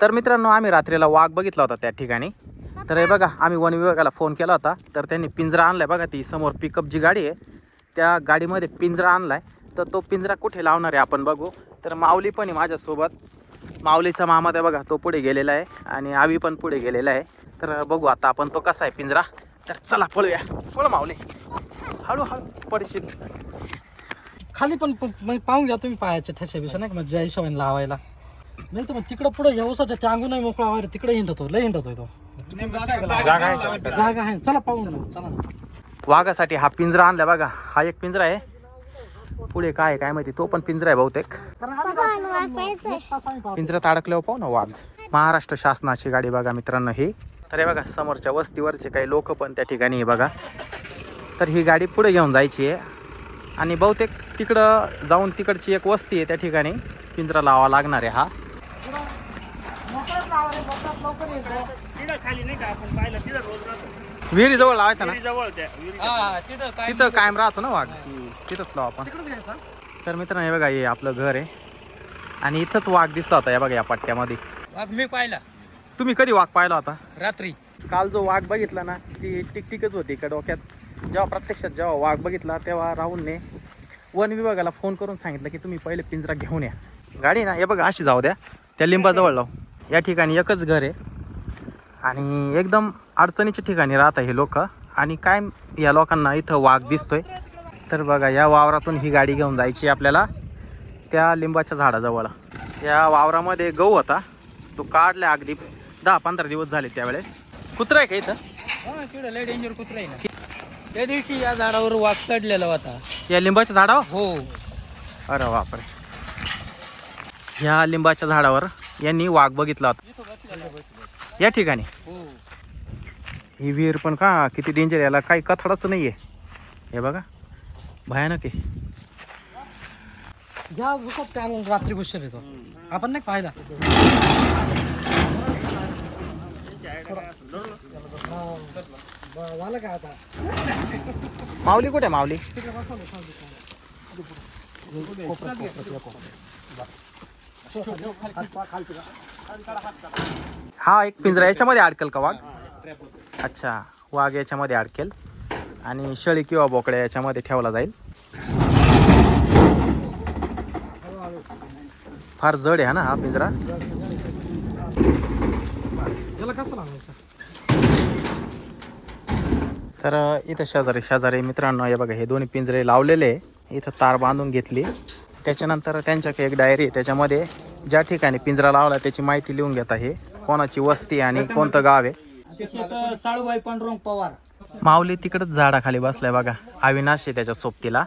तर मित्रांनो आम्ही रात्रीला वाघ बघितला होता त्या ठिकाणी. तर हे बघा आम्ही वन विभागाला फोन केला होता. तर त्यांनी पिंजरा आणलाय बघा ती समोर पिकअप जी गाडी आहे त्या गाडीमध्ये पिंजरा आणलाय. तर तो पिंजरा कुठे लावणार आहे आपण बघू. तर माऊली पण आहे माझ्यासोबत. माऊलीचा मामा त्या बघा तो पुढे गेलेला आहे आणि आवी पण पुढे गेलेला आहे. तर बघू आता आपण तो कसा आहे पिंजरा. तर चला पळूया. पळ माऊली. हळूहळू पडशील खाली पण म्हणजे पाहून घ्या तुम्ही पायाच्या बिशा नाही का? म्हणजे हिशोबाने लावायला. नाही तर मग तिकडं पुढे व्यवसायाच्या त्या अंगून मोकळा व्हायला तिकडे हिंडतो लय हिंडतो तो. जागा आहे का? जागा आहे. चला पाहून घेऊ. चला वाघासाठी हा पिंजरा आणला बघा. हा एक पिंजरा आहे. पुढे काय आहे काय माहिती? तो पण पिंजरा आहे बहुतेक. पिंजऱ्यात अडकल्यावर पाहू ना वाघ. महाराष्ट्र शासनाची गाडी बघा मित्रांनो ही. तर हे बघा समोरच्या वस्तीवरचे काही लोक पण त्या ठिकाणी आहे बघा. तर ही गाडी पुढे घेऊन जायची आहे. आणि बहुतेक तिकडं जाऊन तिकडची एक वस्ती आहे त्या ठिकाणी. पिंजरा लावा लागणार आहे हा. तिथं खाली नाही का आपण पाहिलं तिथं रोज राहतो विहिरी जवळ लावायचा ना जवळ त्या विहिरीच्या तिथं कायम राहतो ना वाघ. तिथंच लावा आपण. तर मित्रांनो हे बघा हे आपलं घर आहे. आणि इथंच वाघ दिसला होता या बघा या पट्ट्यामध्ये. वाघ मी पाहिला. तुम्ही कधी वाघ पाहिला होता? रात्री. काल जो वाघ बघितला ना ती टिकटिकच होती का डोक्यात. जेव्हा प्रत्यक्षात जेव्हा वाघ बघितला तेव्हा राहुलने वन विभागाला फोन करून सांगितलं की तुम्ही पहिले पिंजरा घेऊन या. गाडी ना हे बघा अशी जाऊ द्या. त्या लिंबाजवळ लाव. या ठिकाणी एकच घर आहे. आणि एकदम अडचणीच्या ठिकाणी राहतात हे लोक. आणि काय या लोकांना इथं वाघ दिसतोय. तर बघा या वावरातून ही गाडी घेऊन जायची आपल्याला. त्या लिंबाच्या झाडाजवळ. या वावरामध्ये गहू होता. तो काढला अगदी दहा पंधरा दिवस झाले त्यावेळेस. कुत्रा आहे का इथं? लय डेंजर कुत्रा आहे ना. त्या दिवशी या झाडावर वाघ चढलेला होता. या लिंबाच्या झाडावर? हो. अरे बापरे. ह्या लिंबाच्या झाडावर यांनी वाघ बघितला होता. या ठिकाणी. हो विहीर पण का किती डेंजर याला काही कथडाच नाहीये. हे बघा. भयानक आहे. रात्री बसले येतो आपण नाही पाहिला? झालं काय आता माऊली कुठे माऊली? हा एक पिंजरा. याच्यामध्ये अडकेल का वाघ? अच्छा वाघ याच्यामध्ये अडकेल. आणि शेळी किंवा बोकड्या याच्यामध्ये ठेवला जाईल. फार जड आहे ना हा पिंजरा. तर इथं शेजारी शेजारी मित्रांनो हे बघा हे दोन्ही पिंजरे लावलेले. इथं तार बांधून घेतली. त्याच्यानंतर त्यांच्याकडे एक डायरी त्याच्यामध्ये ज्या ठिकाणी पिंजरा लावला त्याची माहिती लिहून घेत आहे. कोणाची वस्ती आणि कोणतं गाव आहे? साळूबाई पांडुरंग पवार. माऊली तिकडच झाडाखाली बसलाय बघा. अविनाश आहे त्याच्या सोबतीला.